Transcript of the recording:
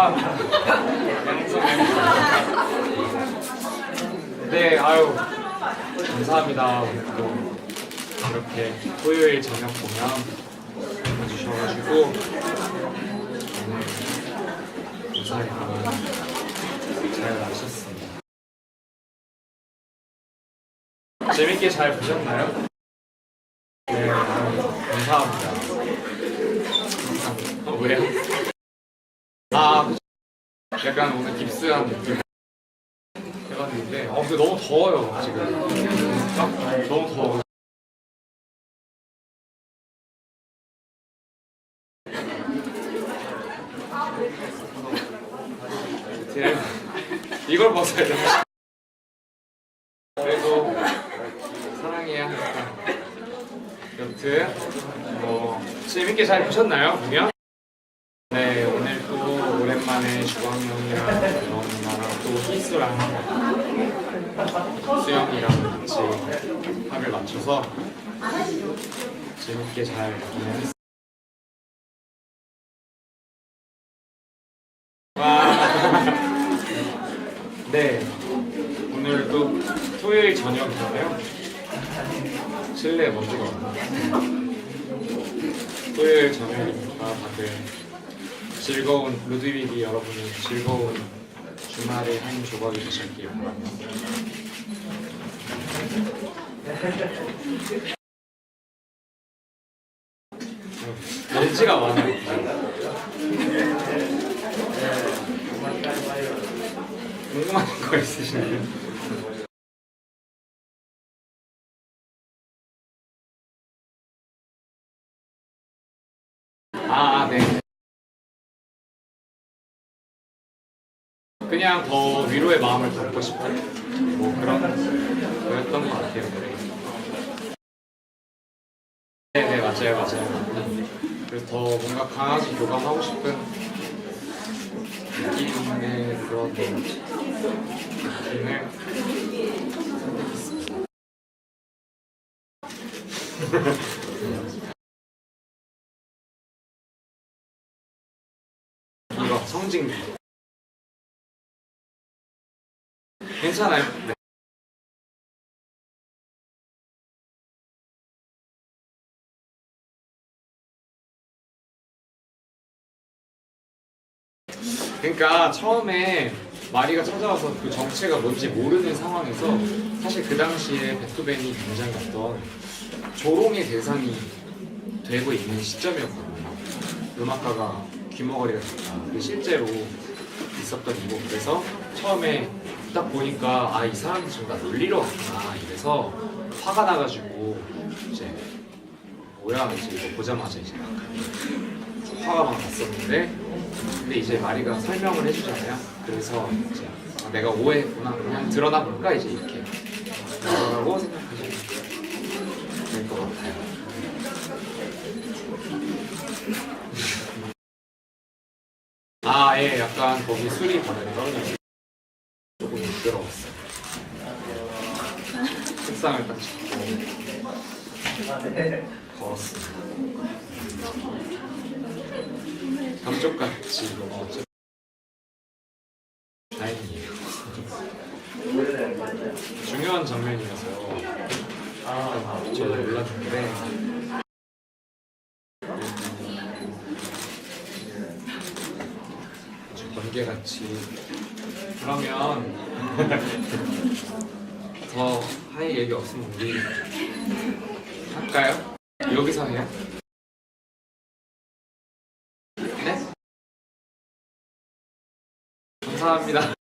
아, 네, 아유, 감사합니다. 또 이렇게 토요일 저녁 공연 와주셔가지고 오늘 무사히 잘 마쳤습니다. 재밌게 잘 보셨나요? 네, 아유, 감사합니다. 어, 왜요? 아, 약간 오늘 깁스한 느낌. 해봤는데 어 근데 너무 더워요 지금 딱 너무 더워 제- 이걸 벗어야 돼 그래도 하니까 여튼 뭐 재밌게 잘 보셨나요 공연? 네 오늘 또 오랜만에 주광 형이랑 영이랑 또 희수랑 수영이랑 같이 합을 맞춰서 재밌게 잘. 와. 네 오늘 또 토요일 저녁인데요. 실내 먼지가 왔네요. 토요일 저녁이니까 다들 즐거운 루드위기 여러분이 즐거운 주말의 한 조각이 되셨길 바랍니다. 먼지가 많아요. 궁금한 거 있으신가요? 그냥 더 위로의 마음을 담고 싶은 뭐 그런 거였던 것 같아요. 네 네 맞아요 맞아요. 그래서 더 뭔가 강하게 교감하고 싶은 느낌의 그런 느낌을 이거 성징 괜찮아요. 네. 그러니까 처음에 마리가 찾아와서 그 정체가 뭔지 모르는 상황에서 사실 그 당시에 베토벤이 등장했던 조롱의 대상이 되고 있는 시점이었거든요. 음악가가 귀머거리가 됐다. 실제로 있었던 이고 그래서 처음에 딱 보니까 아 이 사람이 지금 나 놀리러 왔구나. 이래서 화가 나가지고 이제 뭐야? 이제 이거 보자마자 이제 막 화가 막 났었는데 근데 이제 마리가 설명을 해주잖아요. 그래서 이제 아, 내가 오해했구나. 그냥 드러나 볼까? 이제 이렇게 라고 생각하시면 될 것 같아요. 아, 예, 약간 거기 술이 바닥에 떨어져서 조금 부끄러웠어요. 책상을 딱 짚고 걸었습니다. 감쪽같이 너무 어째 다행이에요. 중요한 장면이어서 아, 저도 몰랐는데 아주 번개 같이 그러면 더 할 얘기 없으면 우리 할까요? 여기서 해요? 네? 감사합니다.